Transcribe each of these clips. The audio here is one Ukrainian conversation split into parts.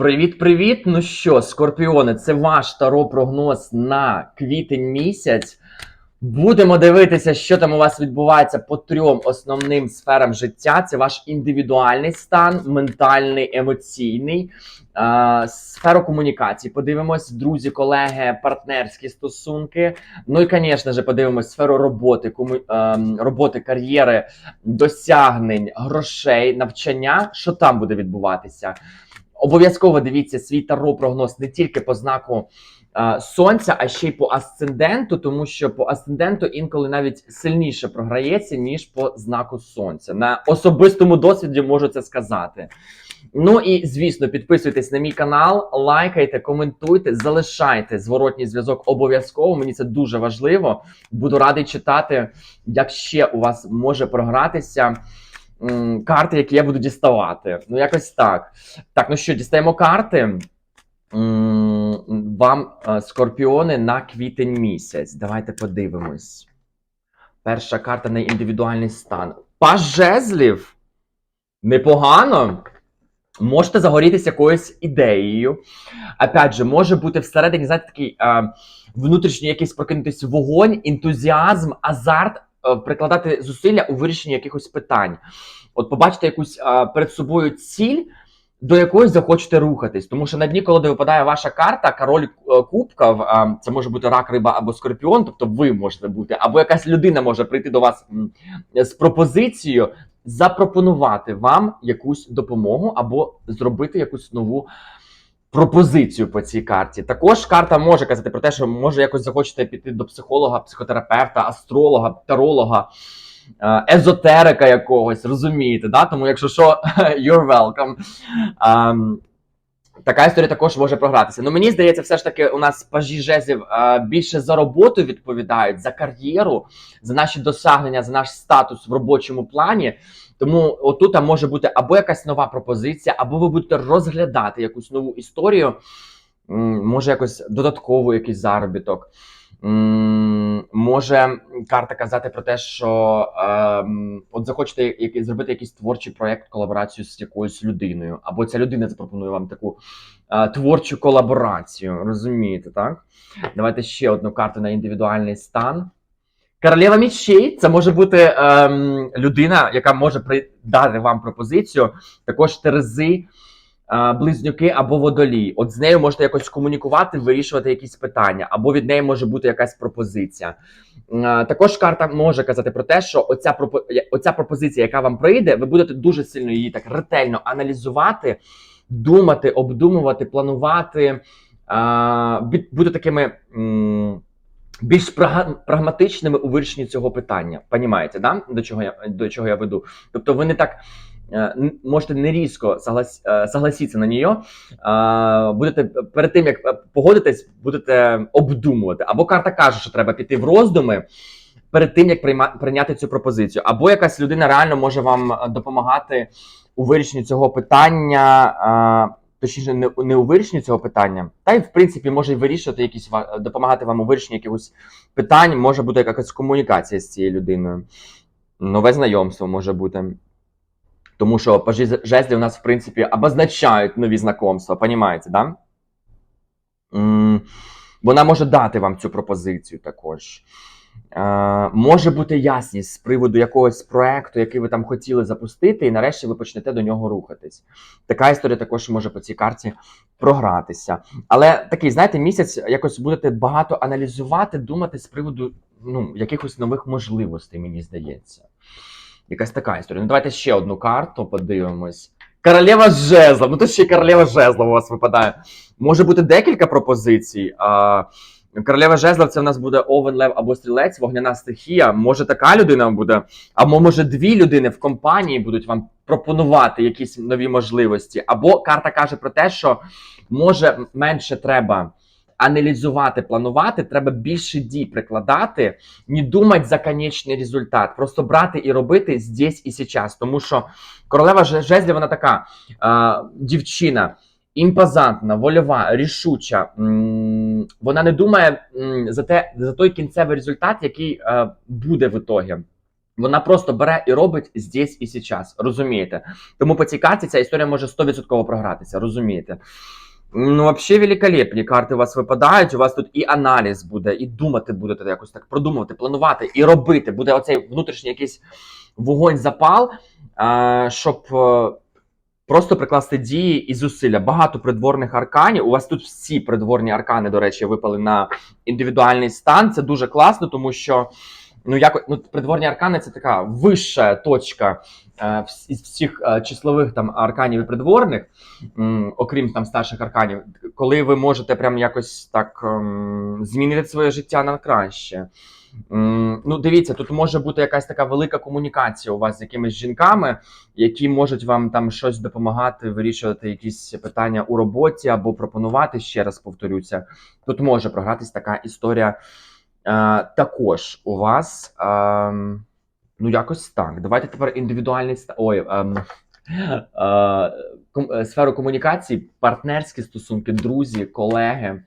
Привіт-привіт! Ну що, скорпіони, це ваш таро прогноз на квітень місяць. Будемо дивитися, що там у вас відбувається по трьом основним сферам життя. Це ваш індивідуальний стан, ментальний, емоційний, е, сферу комунікації. Подивимось, друзі, колеги, партнерські стосунки. Ну і, звісно ж, подивимось сферу роботи, кому, е, роботи, кар'єри, досягнень, грошей, навчання. Що там буде відбуватися? Обов'язково дивіться свій таро прогноз не тільки по знаку е, сонця, а ще й по асценденту, тому що по асценденту інколи навіть сильніше програється, ніж по знаку сонця. На особистому досвіді можу це сказати. Ну і звісно, підписуйтесь на мій канал, лайкайте, коментуйте, залишайте зворотній зв'язок обов'язково. Мені це дуже важливо. Буду радий читати, як ще у вас може програтися карти, які я буду діставати. Ну, якось так. Так, ну що, дістаємо карти. Вам е, скорпіони на квітень місяць. Давайте подивимось. Перша карта на індивідуальний стан. Паж жезлів. Непогано. Можете загорітися якоюсь ідеєю. Опять же, може бути всередині, знаєте, такий е, внутрішній якийсь прокинутись вогонь, ентузіазм, азарт, прикладати зусилля у вирішенні якихось питань. От побачите якусь е, перед собою ціль, до якої захочете рухатись. Тому що на дні, коли випадає ваша карта, король е, кубків, е, це може бути рак, риба або скорпіон, тобто ви можете бути, або якась людина може прийти до вас з пропозицією запропонувати вам якусь допомогу або зробити якусь нову пропозицію по цій карті. Також карта може казати про те, що може якось захочете піти до психолога, психотерапевта, астролога, таролога. е, Езотерика якогось, розумієте, да? Тому якщо що, you're welcome. Ем, така історія також може програтися. Ну мені здається, все ж таки у нас пажі жезів е, більше за роботу відповідають, за кар'єру, за наші досягнення, за наш статус в робочому плані. Тому отут там може бути або якась нова пропозиція, або ви будете розглядати якусь нову історію, може якось додатково якийсь заробіток. Може карта казати про те, що ем, от захочете зробити якийсь творчий проєкт, колаборацію з якоюсь людиною, або ця людина запропонує вам таку е, творчу колаборацію. Розумієте, так? Давайте ще одну карту на індивідуальний стан. Королева мічей це може бути ем, людина, яка може дати вам пропозицію. Також терези, е, близнюки або водолій. От з нею можете якось комунікувати, вирішувати якісь питання, або від неї може бути якась пропозиція. Е, також карта може казати про те, що оця, оця пропозиція, яка вам прийде, ви будете дуже сильно її так ретельно аналізувати, думати, обдумувати, планувати, е, бути такими. більш прагматичними у вирішенні цього питання. Понімаєте, да? до, чого я, до чого я веду? Тобто ви не так е, можете не різко соглас, е, согласитися на нее, е, будете перед тим, як е, погодитесь, будете обдумувати. Або карта каже, що треба піти в роздуми перед тим, як прийняти цю пропозицію. Або якась людина реально може вам е, допомагати у вирішенні цього питання. е, Точніше, не, у вирішенні цього питання, та й в принципі може вирішувати якісь допомагати вам у вирішенні якихось питань, може бути якась комунікація з цією людиною. Нове знайомство може бути. Тому що жезлі у нас, в принципі, обозначають нові знайомства, понімаєте, да? Вона може дати вам цю пропозицію також. Е, може бути ясність з приводу якогось проекту, який ви там хотіли запустити, і нарешті ви почнете до нього рухатись. Така історія також може по цій карті програтися. Але такий, знаєте, місяць якось будете багато аналізувати, думати з приводу ну, якихось нових можливостей, мені здається. Якась така історія. Ну, давайте ще одну карту подивимось. Королева жезла. Ну, тут ще королева жезла у вас випадає. Може бути декілька пропозицій. А, королева жезла це в нас буде овен, лев або стрілець, вогняна стихія. Може, така людина буде, або може дві людини в компанії будуть вам пропонувати якісь нові можливості. Або карта каже про те, що може менше треба аналізувати, планувати, треба більше дій прикладати, не думати за конечний результат, просто брати і робити здесь і сейчас. Тому що королева же- жезлів, вона така е, дівчина. Імпозантна, вольова, рішуча. Вона не думає за те за той кінцевий результат, який е, буде в ітогі. Вона просто бере і робить здесь і сейчас, розумієте? Тому по ця історія може 100% програтися, розумієте? Ну, взагалі, великолепні карти у вас випадають. У вас тут і аналіз буде, і думати будете якось так продумувати, планувати і робити. Буде оцей внутрішній якийсь вогонь, запал, щоб е, просто прикласти дії і зусилля. Багато придворних арканів. У вас тут всі придворні аркани, до речі, випали на індивідуальний стан. Це дуже класно, тому що. Ну, як ну, придворні аркани це така вища точка е, із всіх е, числових там арканів і придворних, м, окрім там старших арканів, коли ви можете прям якось так ем, змінити своє життя на краще. Ну, дивіться, тут може бути якась така велика комунікація у вас з якимись жінками, які можуть вам там щось допомагати вирішувати якісь питання у роботі або пропонувати, ще раз повторюся. Тут може програтись така історія. Е, також у вас. ем, ну, якось так. Давайте тепер індивідуальний Ой, ем, е, е, сферу комунікації, партнерські стосунки, друзі, колеги.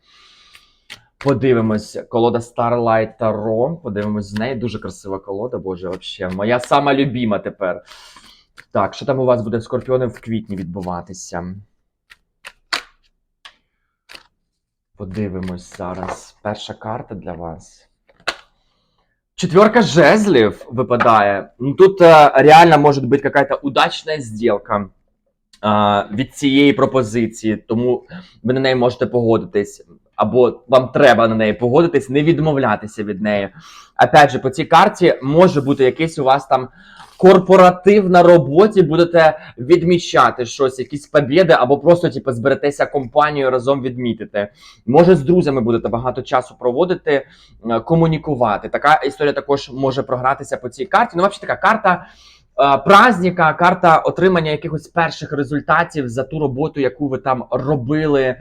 Подивимось, колода Starlight Tarot. Подивимось з неї. Дуже красива колода, боже, вообще. Моя сама любима тепер. Так, що там у вас буде з скорпіоном в квітні відбуватися? Подивимось зараз. Перша карта для вас. Четверка жезлів випадає. Ну, тут е, реально може бути якась удачна зділка е, від цієї пропозиції, тому ви на неї можете погодитись. Або вам треба на неї погодитись, не відмовлятися від неї. Опять же, по цій карті може бути якийсь у вас там корпоратив на роботі, будете відмічати щось, якісь побіди, або просто типу, зберетеся компанією разом відмітите. Може, з друзями будете багато часу проводити, е, комунікувати. Така історія також може програтися по цій карті. Ну, взагалі, така карта. е, Праздника, карта отримання якихось перших результатів за ту роботу, яку ви там робили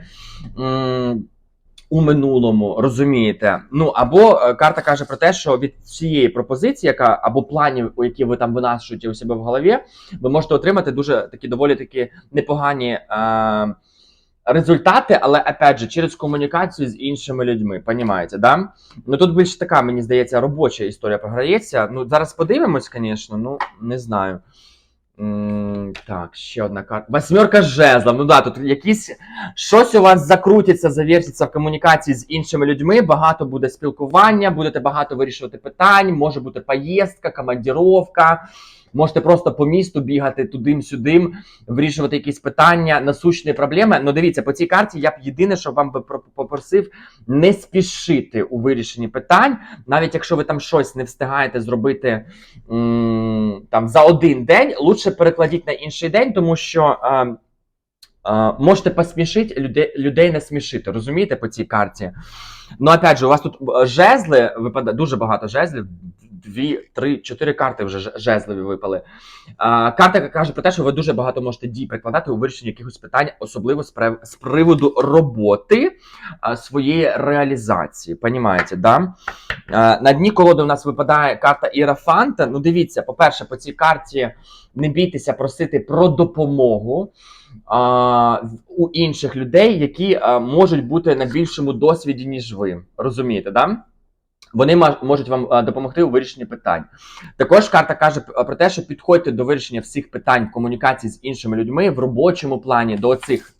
у минулому, розумієте? Ну або е, карта каже про те, що від цієї пропозиції, яка або планів, які ви там винашуєте у себе в голові, ви можете отримати дуже такі доволі такі непогані. Е, результати, але опять же, через комунікацію з іншими людьми. Понімаєте, да? Ну тут більш така, мені здається, робоча історія програється. Ну, зараз подивимось, звісно, ну не знаю. Так, ще одна карта. Восьмерка жезлом. Ну да, тут якісь щось у вас закрутиться, завертиться в комунікації з іншими людьми. Багато буде спілкування, будете багато вирішувати питань, може бути поїздка, командіровка. Можете просто по місту бігати тудим-сюдим, вирішувати якісь питання, насущні проблеми. Ну, дивіться, по цій карті я б єдине, що вам би про- попросив не спішити у вирішенні питань, навіть якщо ви там щось не встигаєте зробити там за один день, лучше перекладіть на інший день, тому що. е, е, Можете посмішити людей, людей не смішити, розумієте, по цій карті. Ну, опять же, у вас тут е, жезли випадає дуже багато жезлів. Дві, три, чотири карти вже жезлові випали. А, карта яка каже про те, що ви дуже багато можете дій прикладати у вирішенні якихось питань, особливо з, прив- з приводу роботи а, своєї реалізації. Понімаєте, да? А, на дні колоди у нас випадає карта Іерафанта. Ну, дивіться, по-перше, по цій карті не бійтеся просити про допомогу а, у інших людей, які а, можуть бути на більшому досвіді, ніж ви. Розумієте, да? Вони можуть вам допомогти у вирішенні питань. Також карта каже про те, що підходьте до вирішення всіх питань комунікації з іншими людьми в робочому плані до цих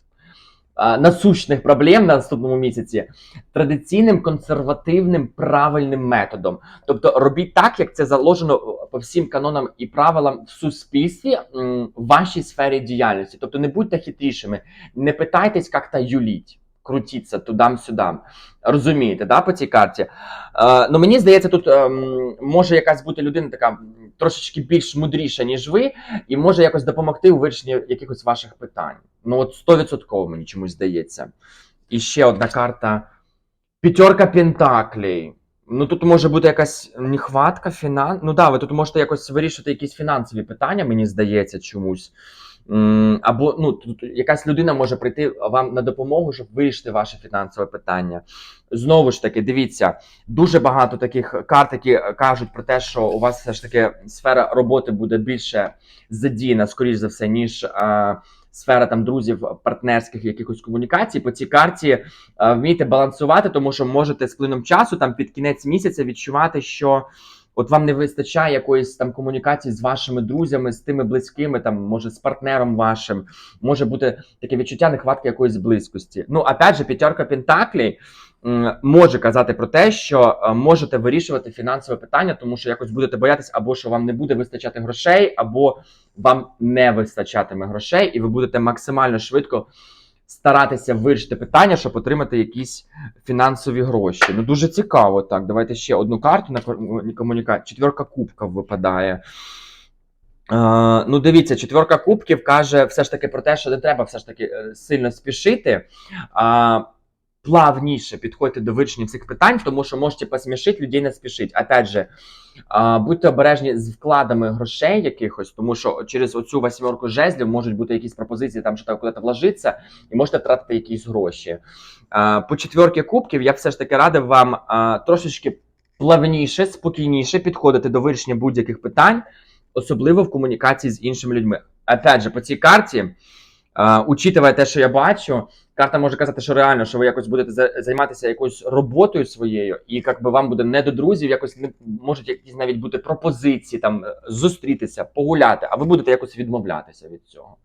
насущних проблем на наступному місяці традиційним консервативним правильним методом. Тобто робіть так, як це заложено по всім канонам і правилам в суспільстві в вашій сфері діяльності. Тобто не будьте хитрішими, не питайтесь, як та юліть. Крутіться тудам-сюдам. Розумієте, да, по цій карті? Е, ну мені здається, тут ем, може якась бути людина така трошечки більш мудріша, ніж ви, і може якось допомогти у вирішенні якихось ваших питань. Ну, от 100% мені чомусь здається. І ще одна карта. П'ятерка Пентаклей. Ну тут може бути якась нехватка фінан. Ну да, ви тут можете якось вирішити якісь фінансові питання, мені здається, чомусь. Або ну, якась людина може прийти вам на допомогу, щоб вирішити ваше фінансове питання. Знову ж таки, дивіться, дуже багато таких карт, які кажуть про те, що у вас все ж таки сфера роботи буде більше задіяна, скоріш за все, ніж сфера там друзів, партнерських якихось комунікацій. По цій карті а, вмійте балансувати, тому що можете з плином часу там під кінець місяця відчувати, що от вам не вистачає якоїсь там комунікації з вашими друзями, з тими близькими, там, може, з партнером вашим, може бути таке відчуття нехватки якоїсь близькості. Ну, опять же, п'ятерка Пентаклей м, може казати про те, що е, можете вирішувати фінансове питання, тому що якось будете боятися, або що вам не буде вистачати грошей, або вам не вистачатиме грошей, і ви будете максимально швидко старатися вирішити питання, щоб отримати якісь фінансові гроші. Ну дуже цікаво. Так, давайте ще одну карту на комунікацію. Четверка кубка випадає. Е, ну, дивіться, четверка кубків каже все ж таки про те, що не треба все ж таки е, сильно спішити. А, плавніше підходьте до вирішення цих питань, тому що можете посмішити, людей не спішить. Опять же, будьте обережні з вкладами грошей якихось, тому що через оцю восьмерку жезлів можуть бути якісь пропозиції, там що там куди-то вложитися, і можете втратити якісь гроші. По четверки кубків я все ж таки радив вам трошечки плавніше, спокійніше підходити до вирішення будь-яких питань, особливо в комунікації з іншими людьми. Опять же, по цій карті, учитывая те, що я бачу, карта може казати, що реально, що ви якось будете за- займатися якоюсь роботою своєю, і як би вам буде не до друзів, якось не можуть якісь навіть бути пропозиції, там е, зустрітися, погуляти, а ви будете якось відмовлятися від цього.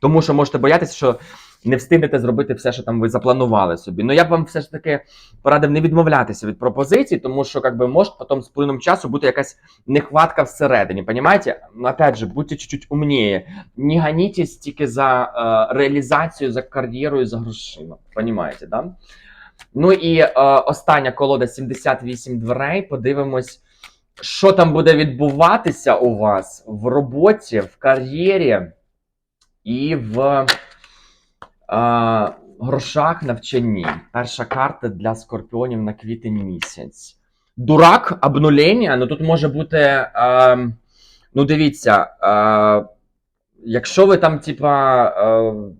Тому що можете боятися, що не встигнете зробити все, що там ви запланували собі. Ну я б вам все ж таки порадив не відмовлятися від пропозицій, тому що як би може потім з плином часу бути якась нехватка всередині. Понимаете? Ну, опять же, будьте чуть-чуть умніє. Не ганітесь тільки за е, реалізацію, за кар'єрою, за грошима. Понимаете, да? Ну і е, остання колода 78 дверей. Подивимось, що там буде відбуватися у вас в роботі, в кар'єрі і в грошах навчанні. Перша карта для скорпіонів на квітень місяць. Дурак, обнулення. Ну тут може бути. Е, ну, дивіться, е, якщо ви там, типа. Е,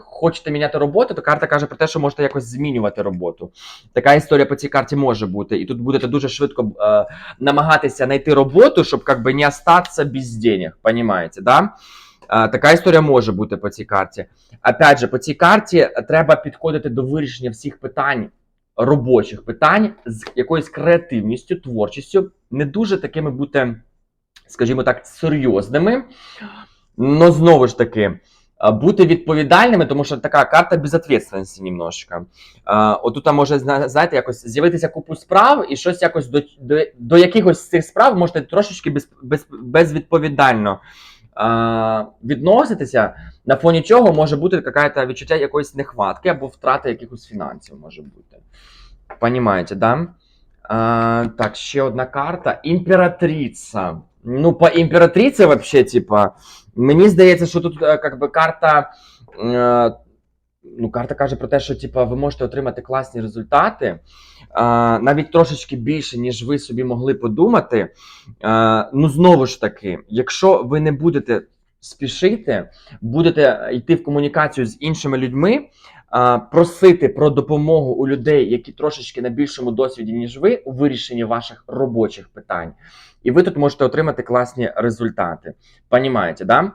Хочете міняти роботу, то карта каже про те, що можете якось змінювати роботу. Така історія по цій карті може бути. І тут будете дуже швидко е, намагатися знайти роботу, щоб как би, не остатися без денег. Понимаете, да? Е, така історія може бути по цій карті. Опять же, по цій карті треба підходити до вирішення всіх питань, робочих питань з якоюсь креативністю, творчістю, не дуже такими бути, скажімо так, серйозними. Но знову ж таки, бути відповідальними, тому що така карта безответственності немножко. А, Отут може знаєте, якось з'явитися купу справ і щось якось до, до, до якихось з цих справ можете трошечки без, без, безвідповідально відноситися, на фоні чого може бути якась відчуття якоїсь нехватки або втрати якихось фінансів може бути. Понімаєте, да? А, так, ще одна карта. Імператриця. Ну, по імператриці, взагалі, типа, мені здається, що тут е, как би карта. Ну, карта каже про те, що типа, ви можете отримати класні результати, а, навіть трошечки більше, ніж ви собі могли подумати. А, ну, знову ж таки, якщо ви не будете спішити, будете йти в комунікацію з іншими людьми, просити про допомогу у людей, які трошечки на більшому досвіді, ніж ви, у вирішенні ваших робочих питань. І ви тут можете отримати класні результати. Понімаєте, да?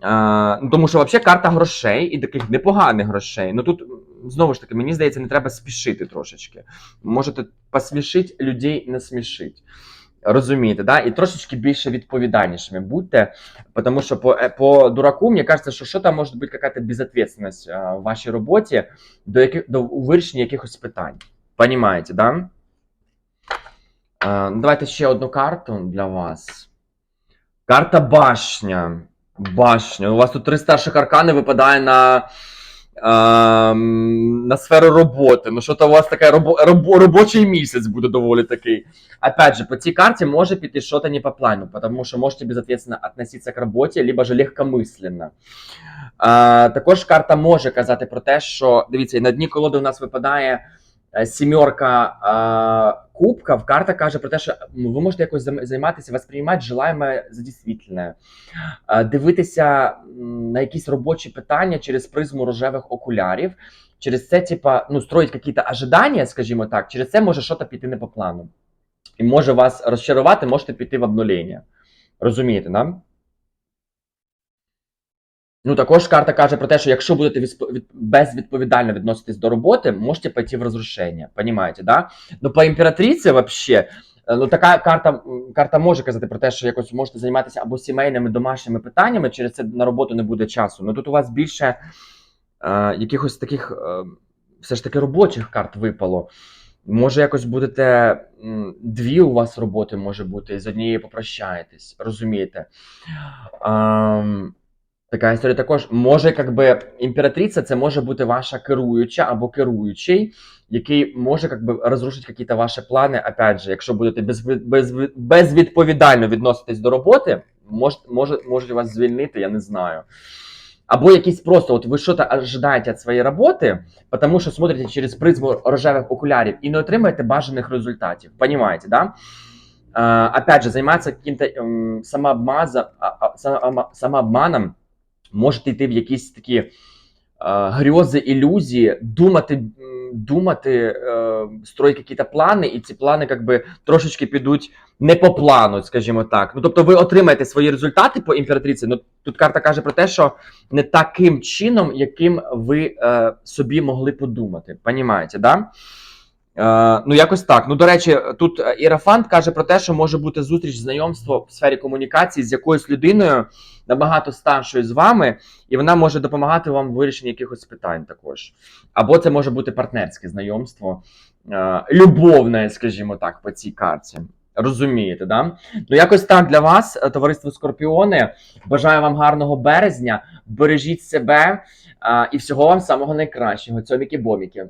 А, тому що взагалі карта грошей і таких непоганих грошей. Ну тут знову ж таки, мені здається, не треба спішити трошечки. Можете посмішити людей, не смішить. Розумієте, да? І трошечки більше відповідальнішими будьте, тому що по, е, по дураку, мені кажеться, що, що там може бути якась безответственность а, в вашій роботі до, яких, до у вирішенні якихось питань. Понімаєте, да? А, ну, давайте ще одну карту для вас. Карта башня. Башня. У вас тут три старших аркани випадає на, на сферу роботи. Ну, що то у вас таке робо, робо, робочий місяць буде доволі такий. Опять же, по цій карті може піти щось не по плану, тому що можете безответственно відноситися к роботі, либо же легкомисленно. А, також карта може казати про те, що дивіться, на дні колоди у нас випадає е, сімерка е, кубків. Карта каже про те, що ви можете якось займ- займатися, восприймати желаєме за дійсвітленне, Е, дивитися на якісь робочі питання через призму рожевих окулярів. Через це, типа, ну, строїть якісь ожидання, скажімо так, через це може щось піти не по плану. І може вас розчарувати, можете піти в обнулення. Розумієте, да? Ну, також карта каже про те, що якщо будете від- безвідповідально відноситись до роботи, можете пойти в розрушення. Понимаете, да? Ну, по імператриці, вообще, Е, Ну, така карта, карта може казати про те, що якось можете займатися або сімейними домашніми питаннями, через це на роботу не буде часу. Ну тут у вас більше е, якихось таких е, все ж таки робочих карт випало. Може, якось будете дві у вас роботи може бути, і з однією попрощаєтесь, розумієте? Ем, така історія також. Може, якби імператриця це може бути ваша керуюча або керуючий, який може как би, розрушити якісь ваші плани. Опять же, якщо будете без, без, безвідповідально відноситись до роботи, мож, може, можуть вас звільнити, я не знаю. Або якісь просто, от ви щось ожидаєте від своєї роботи, тому що смотрите через призму рожевих окулярів і не отримаєте бажаних результатів. Понимаете, да? Опять же, займатися каким-то ем, самообмаза, а, а, само- самообманом, можете йти в якісь такі е, грьози, ілюзії, думати, думати, е, строїти якісь плани, і ці плани как би, трошечки підуть не по плану, скажімо так. Ну, тобто ви отримаєте свої результати по імператриці. Ну, тут карта каже про те, що не таким чином, яким ви е, собі могли подумати. Понімаєте, да? Е, ну, якось так. Ну, до речі, тут е, Ірафант каже про те, що може бути зустріч, знайомство в сфері комунікації з якоюсь людиною набагато старшою з вами, і вона може допомагати вам в вирішенні якихось питань також. Або це може бути партнерське знайомство, е, любовне, скажімо так, по цій карті. Розумієте, да? Ну, якось так для вас, товариство Скорпіони. Бажаю вам гарного березня. Бережіть себе і всього вам самого найкращого. Цьоміки-боміки.